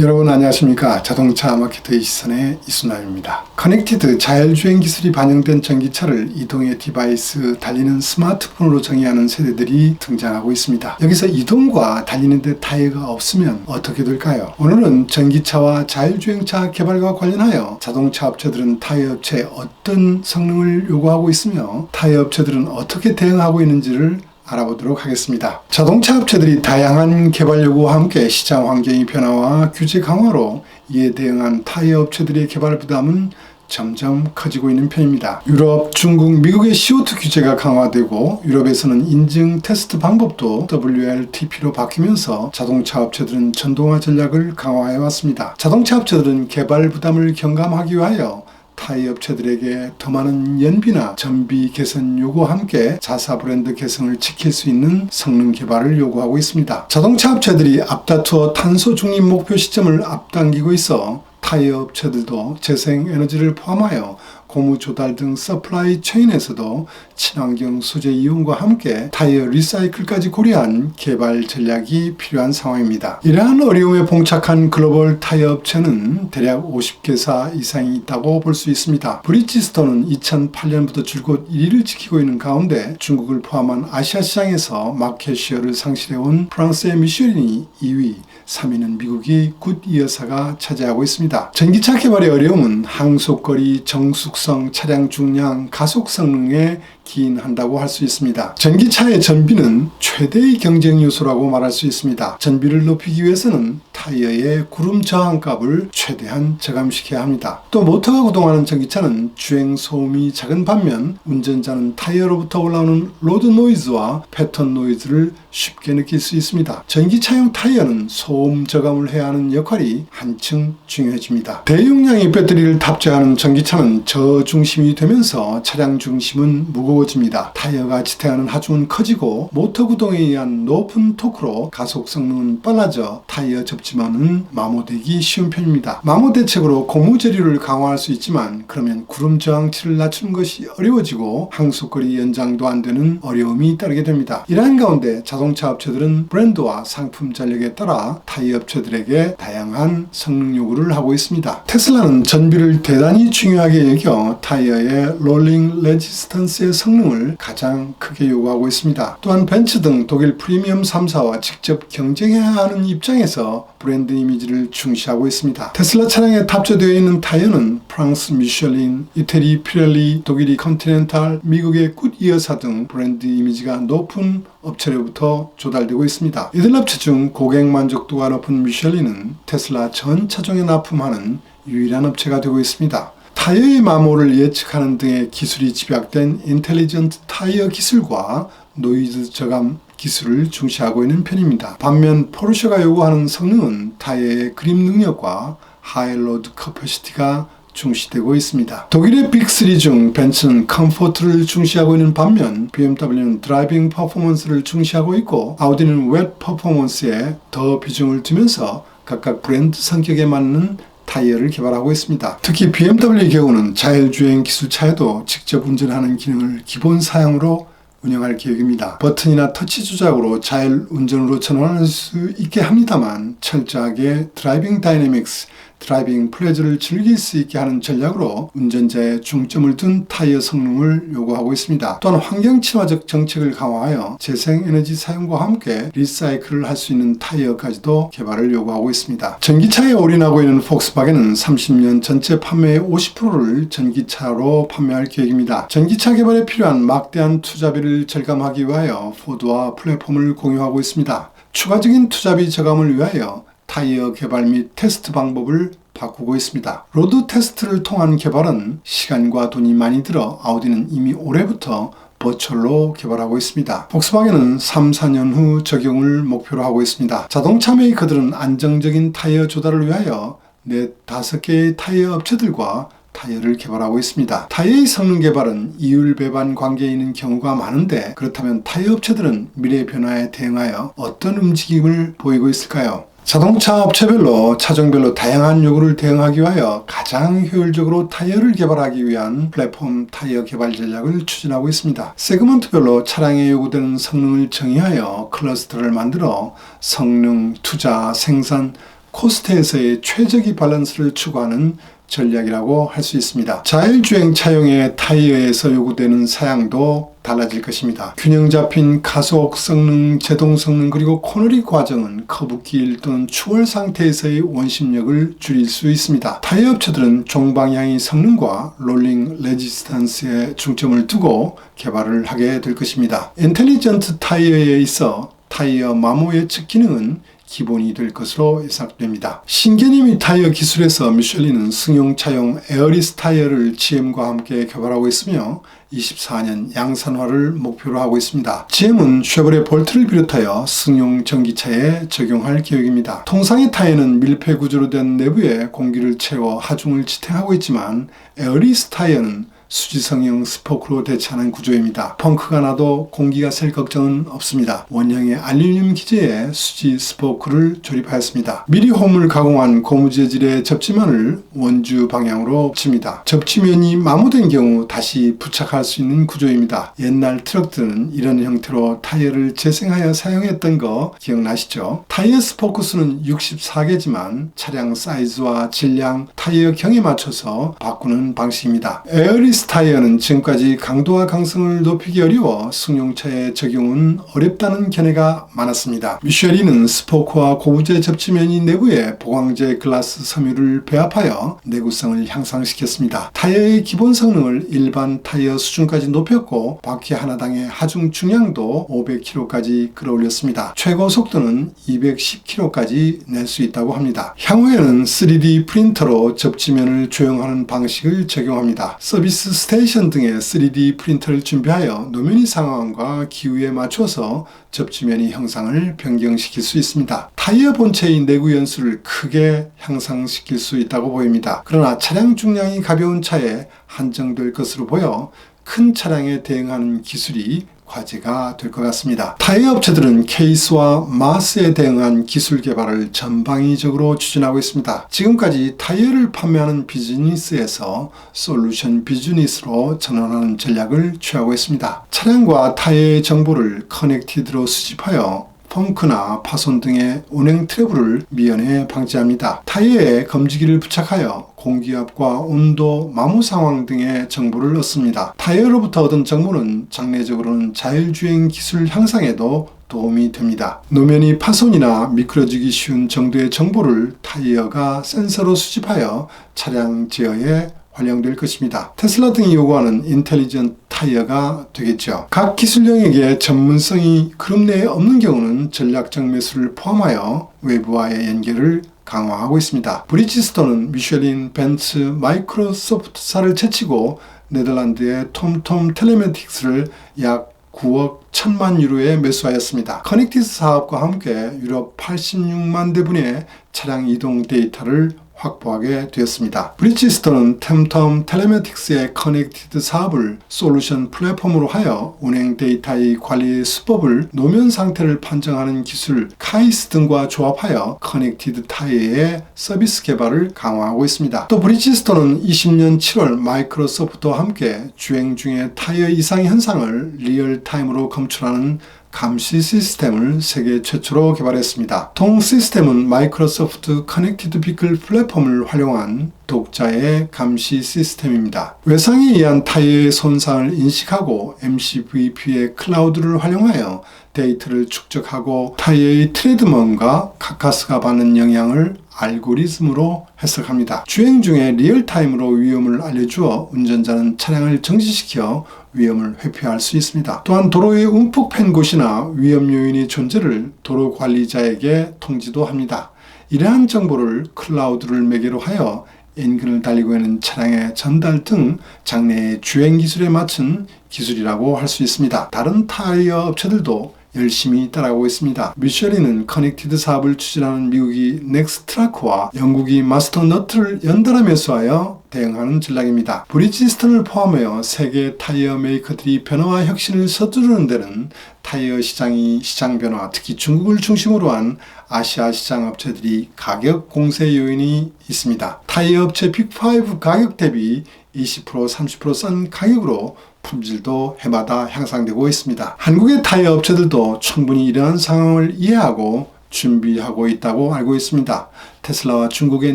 여러분 안녕하십니까? 자동차 마케터의 시선의 이순남입니다. 커넥티드 자율주행 기술이 반영된 전기차를 이동의 디바이스 달리는 스마트폰으로 정의하는 세대들이 등장하고 있습니다. 여기서 이동과 달리는 데 타이어가 없으면 어떻게 될까요? 오늘은 전기차와 자율주행차 개발과 관련하여 자동차 업체들은 타이어 업체에 어떤 성능을 요구하고 있으며 타이어 업체들은 어떻게 대응하고 있는지를 알아보도록 하겠습니다. 자동차 업체들이 다양한 개발 요구와 함께 시장 환경의 변화와 규제 강화로 이에 대응한 타이어 업체들의 개발 부담은 점점 커지고 있는 편입니다. 유럽, 중국, 미국의 CO2 규제가 강화되고 유럽에서는 인증 테스트 방법도 WLTP로 바뀌면서 자동차 업체들은 전동화 전략을 강화해 왔습니다. 자동차 업체들은 개발 부담을 경감하기 위하여 타이 업체들에게 더 많은 연비나 전비 개선 요구와 함께 자사 브랜드 개성을 지킬 수 있는 성능 개발을 요구하고 있습니다. 자동차 업체들이 앞다투어 탄소 중립 목표 시점을 앞당기고 있어 타이어 업체들도 재생 에너지를 포함하여 고무 조달 등 서플라이 체인에서도 친환경 소재 이용과 함께 타이어 리사이클까지 고려한 개발 전략이 필요한 상황입니다. 이러한 어려움에 봉착한 글로벌 타이어 업체는 대략 50개사 이상이 있다고 볼 수 있습니다. 브리지스톤은 2008년부터 줄곧 1위를 지키고 있는 가운데 중국을 포함한 아시아 시장에서 마켓 시어를 상실해온 프랑스의 미쉐린이 2위, 3위는 미국이 굿이어사가 차지하고 있습니다. 전기차 개발의 어려움은 항속거리, 정숙 성, 차량 중량, 가속 성능에 기인한다고 할 수 있습니다. 전기차의 전비는 최대의 경쟁 요소라고 말할 수 있습니다. 전비를 높이기 위해서는 타이어의 구름 저항값을 최대한 저감시켜야 합니다. 또 모터가 구동하는 전기차는 주행 소음이 작은 반면 운전자는 타이어로부터 올라오는 로드 노이즈와 패턴 노이즈를 쉽게 느낄 수 있습니다. 전기차용 타이어는 소음 저감을 해야 하는 역할이 한층 중요해집니다. 대용량의 배터리를 탑재하는 전기차는 저중심이 되면서 차량 중심은 무거워집니다. 타이어가 지탱하는 하중은 커지고 모터 구동에 의한 높은 토크로 가속 성능은 빨라져 타이어 접 지만은 마모되기 쉬운 편입니다. 마모 대책으로 고무 재료를 강화할 수 있지만 그러면 구름 저항치를 낮추는 것이 어려워지고 항속거리 연장도 안 되는 어려움이 따르게 됩니다. 이러한 가운데 자동차 업체들은 브랜드와 상품 전략에 따라 타이어 업체들에게 다양한 성능 요구를 하고 있습니다. 테슬라는 전비를 대단히 중요하게 여겨 타이어의 롤링 레지스턴스의 성능을 가장 크게 요구하고 있습니다. 또한 벤츠 등 독일 프리미엄 3사와 직접 경쟁해야 하는 입장에서 브랜드 이미지를 중시하고 있습니다. 테슬라 차량에 탑재되어 있는 타이어는 프랑스 미슐린, 이태리 피렐리, 독일이 컨티넨탈, 미국의 굿이어사 등 브랜드 이미지가 높은 업체로부터 조달되고 있습니다. 이들 업체 중 고객 만족도가 높은 미슐린은 테슬라 전 차종에 납품하는 유일한 업체가 되고 있습니다. 타이어의 마모를 예측하는 등의 기술이 집약된 인텔리전트 타이어 기술과 노이즈 저감 기술을 중시하고 있는 편입니다. 반면 포르쉐가 요구하는 성능은 타이어의 그립 능력과 하이로드 커퍼시티가 중시되고 있습니다. 독일의 빅3 중 벤츠는 컴포트를 중시하고 있는 반면 BMW는 드라이빙 퍼포먼스를 중시하고 있고 아우디는 웹 퍼포먼스에 더 비중을 두면서 각각 브랜드 성격에 맞는 타이어를 개발하고 있습니다. 특히 BMW의 경우는 자율주행 기술 차에도 직접 운전하는 기능을 기본 사양으로 운영할 계획입니다. 버튼이나 터치 조작으로 자율 운전으로 전환할 수 있게 합니다만 철저하게 드라이빙 다이내믹스 드라이빙 플레저를 즐길 수 있게 하는 전략으로 운전자의 중점을 둔 타이어 성능을 요구하고 있습니다. 또한 환경 친화적 정책을 강화하여 재생 에너지 사용과 함께 리사이클을 할 수 있는 타이어까지도 개발을 요구하고 있습니다. 전기차에 올인하고 있는 폭스바겐은 30년 전체 판매의 50%를 전기차로 판매할 계획입니다. 전기차 개발에 필요한 막대한 투자비를 절감하기 위하여 포드와 플랫폼을 공유하고 있습니다. 추가적인 투자비 저감을 위하여 타이어 개발 및 테스트 방법을 바꾸고 있습니다. 로드 테스트를 통한 개발은 시간과 돈이 많이 들어 아우디는 이미 올해부터 버추얼로 개발하고 있습니다. 폭스바겐은 3, 4년 후 적용을 목표로 하고 있습니다. 자동차 메이커들은 안정적인 타이어 조달을 위하여 4, 5개의 타이어 업체들과 타이어를 개발하고 있습니다. 타이어의 성능 개발은 이율 배반 관계에 있는 경우가 많은데 그렇다면 타이어 업체들은 미래 변화에 대응하여 어떤 움직임을 보이고 있을까요? 자동차 업체별로 차종별로 다양한 요구를 대응하기 위하여 가장 효율적으로 타이어를 개발하기 위한 플랫폼 타이어 개발 전략을 추진하고 있습니다. 세그먼트별로 차량에 요구되는 성능을 정의하여 클러스터를 만들어 성능, 투자, 생산, 코스트에서의 최적의 밸런스를 추구하는 전략이라고 할 수 있습니다. 자율주행 차용의 타이어에서 요구되는 사양도 달라질 것입니다. 균형 잡힌 가속 성능, 제동 성능 그리고 코너리 과정은 커브 길 또는 추월 상태에서의 원심력을 줄일 수 있습니다. 타이어 업체들은 종방향의 성능과 롤링 레지스턴스에 중점을 두고 개발을 하게 될 것입니다. 인텔리전트 타이어에 있어 타이어 마모 예측 기능은 기본이 될 것으로 예상됩니다. 신개념이 타이어 기술에서 미슐린은 승용차용 에어리스 타이어를 GM과 함께 개발하고 있으며 24년 양산화를 목표로 하고 있습니다. GM은 쉐보레 볼트를 비롯하여 승용 전기차에 적용할 계획입니다. 통상의 타이어는 밀폐 구조로 된 내부에 공기를 채워 하중을 지탱하고 있지만 에어리스 타이어는 수지성형 스포크로 대체하는 구조입니다. 펑크가 나도 공기가 셀 걱정은 없습니다. 원형의 알루미늄 기재에 수지 스포크를 조립하였습니다. 미리 홈을 가공한 고무 재질의 접지면을 원주 방향으로 붙입니다. 접지면이 마모된 경우 다시 부착할 수 있는 구조입니다. 옛날 트럭들은 이런 형태로 타이어를 재생하여 사용했던 거 기억나시죠? 타이어 스포크 수는 64개지만 차량 사이즈와 질량, 타이어 경에 맞춰서 바꾸는 방식입니다. 에어리스 타이어는 지금까지 강도와 강성을 높이기 어려워 승용차에 적용은 어렵다는 견해가 많았습니다. 미쉐리는 스포크와 고부재 접지면이 내부에 보강제 글라스 섬유를 배합하여 내구성을 향상시켰습니다. 타이어의 기본 성능을 일반 타이어 수준까지 높였고 바퀴 하나당의 하중 중량도 500kg까지 끌어올렸습니다. 최고 속도는 210km까지 낼 수 있다고 합니다. 향후에는 3D 프린터로 접지면을 조형하는 방식을 적용합니다. 서비스 스테이션 등의 3D 프린터를 준비하여 노면의 상황과 기후에 맞춰서 접지면의 형상을 변경시킬 수 있습니다. 타이어 본체의 내구 연수를 크게 향상시킬 수 있다고 보입니다. 그러나 차량 중량이 가벼운 차에 한정될 것으로 보여 큰 차량에 대응하는 기술이 과제가 될 것 같습니다. 타이어 업체들은 케이스와 마스에 대응한 기술 개발을 전방위적으로 추진하고 있습니다. 지금까지 타이어를 판매하는 비즈니스에서 솔루션 비즈니스로 전환하는 전략을 취하고 있습니다. 차량과 타이어의 정보를 커넥티드로 수집하여 펑크나 파손 등의 운행 트러블을 미연에 방지합니다. 타이어에 검지기를 부착하여 공기압과 온도, 마모 상황 등의 정보를 얻습니다. 타이어로부터 얻은 정보는 장래적으로는 자율주행 기술 향상에도 도움이 됩니다. 노면이 파손이나 미끄러지기 쉬운 정도의 정보를 타이어가 센서로 수집하여 차량 제어에 활용될 것입니다. 테슬라 등이 요구하는 인텔리전 타이어가 되겠죠. 각 기술 영역에 전문성이 그룹 내에 없는 경우는 전략적 매수를 포함하여 외부와의 연결을 강화하고 있습니다. 브리지스톤은 미쉐린, 벤츠, 마이크로소프트사를 제치고 네덜란드의 톰톰 텔레메틱스를 약 9억 1천만 유로에 매수하였습니다. 커넥티스 사업과 함께 유럽 86만 대분의 차량 이동 데이터를 확보하게 되었습니다. 브리지스톤은 템텀 텔레메틱스의 커넥티드 사업을 솔루션 플랫폼으로 하여 운행 데이터의 관리 수법을 노면 상태를 판정하는 기술 카이스 등과 조합하여 커넥티드 타이어의 서비스 개발을 강화하고 있습니다. 또 브리지스톤은 20년 7월 마이크로소프트와 함께 주행 중에 타이어 이상 현상을 리얼타임으로 검출하는 감시 시스템을 세계 최초로 개발했습니다. 동 시스템은 마이크로소프트 커넥티드 비클 플랫폼을 활용한 독자의 감시 시스템입니다. 외상에 의한 타이어의 손상을 인식하고 MCVP의 클라우드를 활용하여 데이터를 축적하고 타이어의 트레드먼과 카카스가 받는 영향을 알고리즘으로 해석합니다. 주행 중에 리얼타임으로 위험을 알려주어 운전자는 차량을 정지시켜 위험을 회피할 수 있습니다. 또한 도로에 움푹 팬 곳이나 위험 요인의 존재를 도로 관리자에게 통지도 합니다. 이러한 정보를 클라우드를 매개로 하여 인근을 달리고 있는 차량의 전달 등 장래의 주행 기술에 맞춘 기술이라고 할 수 있습니다. 다른 타이어 업체들도 열심히 따라오고 있습니다. 미쉐린은 커넥티드 사업을 추진하는 미국이 넥스트라크와 영국이 마스터 너트를 연달아 매수하여 대응하는 전략입니다. 브리지스턴을 포함하여 세계 타이어 메이커들이 변화와 혁신을 서두르는 데는 타이어 시장이 시장 변화, 특히 중국을 중심으로 한 아시아 시장 업체들이 가격 공세 요인이 있습니다. 타이어 업체 빅5 가격 대비 20% 30%싼 가격으로 품질도 해마다 향상되고 있습니다. 한국의 타이어 업체들도 충분히 이러한 상황을 이해하고 준비하고 있다고 알고 있습니다. 테슬라와 중국의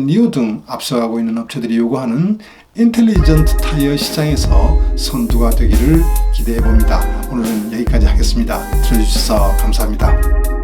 니오 등 앞서가고 있는 업체들이 요구하는 인텔리전트 타이어 시장에서 선두가 되기를 기대해 봅니다. 오늘은 여기까지 하겠습니다. 들어주셔서 감사합니다.